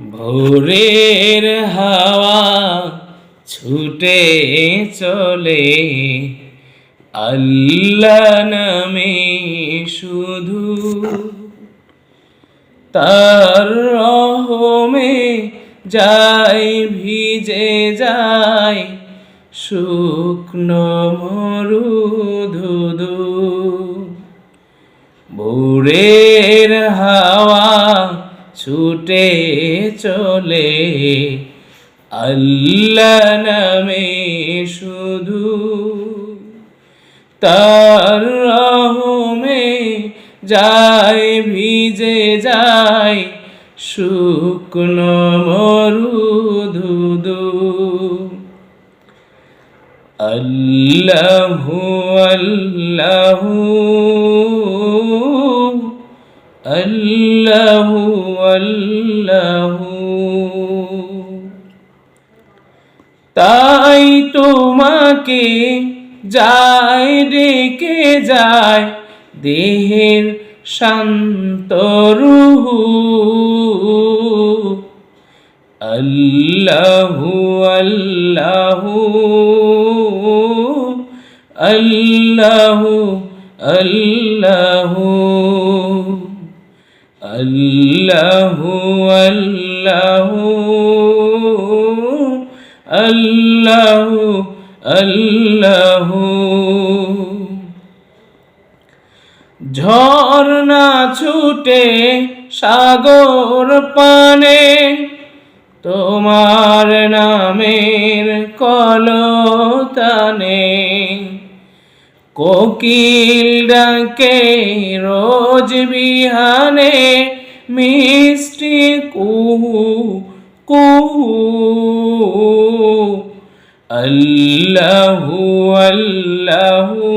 ভোরের হাওয়া ছুটে চলে। আল্লাহ নামে শুধু তার রহমে যাই, ভিজে যায় শুকনো মরুধুধু। ভোরের হাওয়া ছুটে চলে। আল্লাহ নামে শুধু তার রহমে যায় ভিজে যায়। শুকনো মরুধুধু আল্লাহু আল্লাহু আল্লাহু আল্লাহু। তাই তোমাকে যায় ডেকে যায় দেহের শান্ত রুহু। আল্লাহু আল্লাহু। আল্লাহু আল্লাহু। আল্লাহু আল্লাহু আল্লাহু আল্লাহু। ঝর্ণা ছুটে সাগর পানে তোমার নামের কলতানে কোকিল ডাকে রোজ বিহানে মিষ্টি কুহু কুহু। আল্লাহু আল্লাহু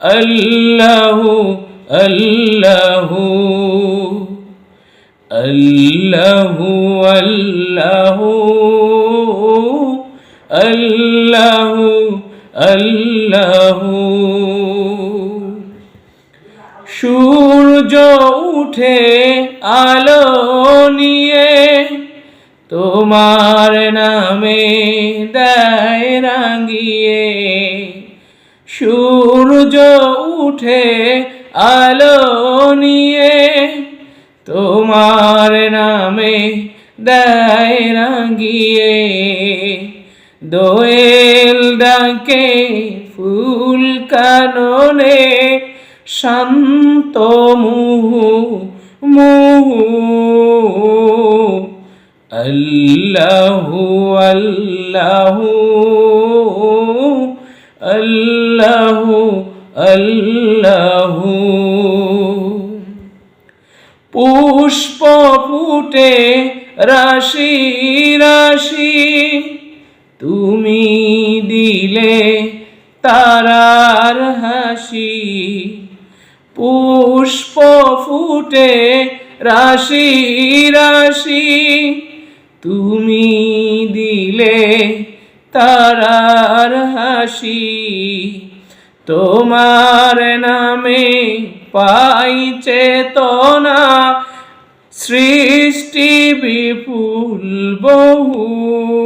আল্লাহু আল্লাহু। আল্লাহু আল্লাহু আল্লাহু। আল্লাহু। সূর্য উঠে আলো নিয়ে তোমার নামে দেয় রাঙিয়ে। সূর্য উঠে আলো নিয়ে তোমার নামে দেয় রাঙিয়ে। দোয়েল ডাকে ফুল কাননে, শান্ত মুহু মুহু। আল্লাহু আল্লাহু আল্লাহু আল্লাহু। পুষ্প ফুটে রাশি রাশি। তুমি দিলে তারার হাসি, পুষ্প ফুটে রাশি রাশি। তুমি দিলে তারার হাসি, তোমার নামে পাই চেতনা। সৃষ্টি বিপুল বহু।